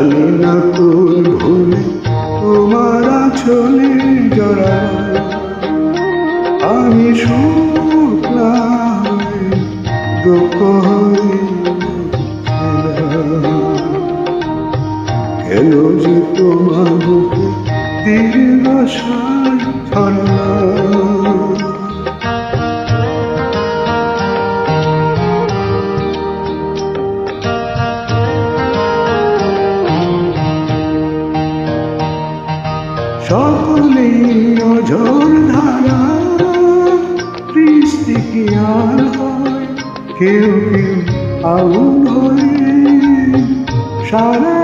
জানি না কোন ভুলে তোমার চলে জড়া আমি সুখ না দুঃখ হয়ে কেন যে তোমার বুকে দীর্ঘ সার সকলে অঝর ধারা কি আর হয়? কেউ কেউ আগুন সারা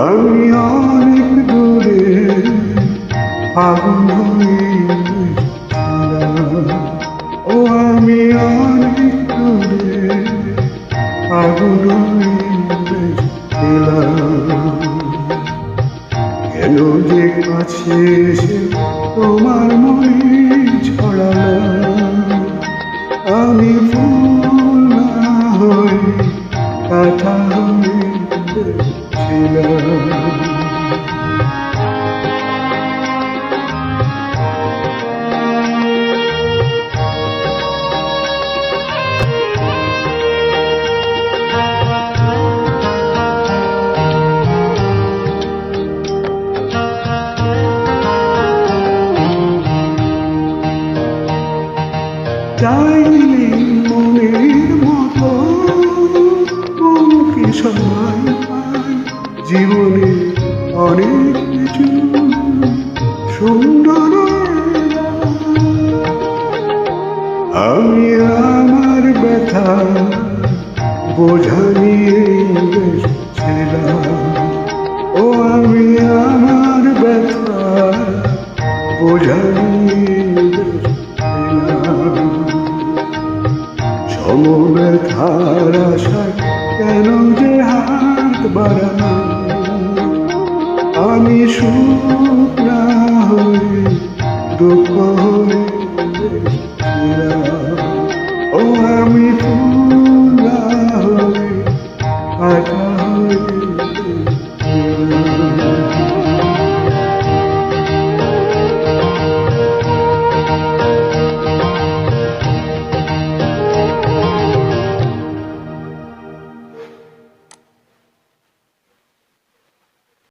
আমি অনেক দূরে আগুন ও আমি অনেক দূরে আগুন কেন যে কাছে এসে তোমার মনে ছড়ালাম। আমি ফুল না হয়ে কথা ছিলাম। চাইলে মনের মতো মনকে সময় পায় জীবনে অনেক কিছু সুন্দর আমি আমার ব্যথা বোঝা নিয়ে ছিলাম ও আমি আমার ব্যথা বোঝা সমব্যথার আশায় কেন যে হাত বাড়ানো? আমি না হয়ে দুঃখ হয়ে ও আমি ফুল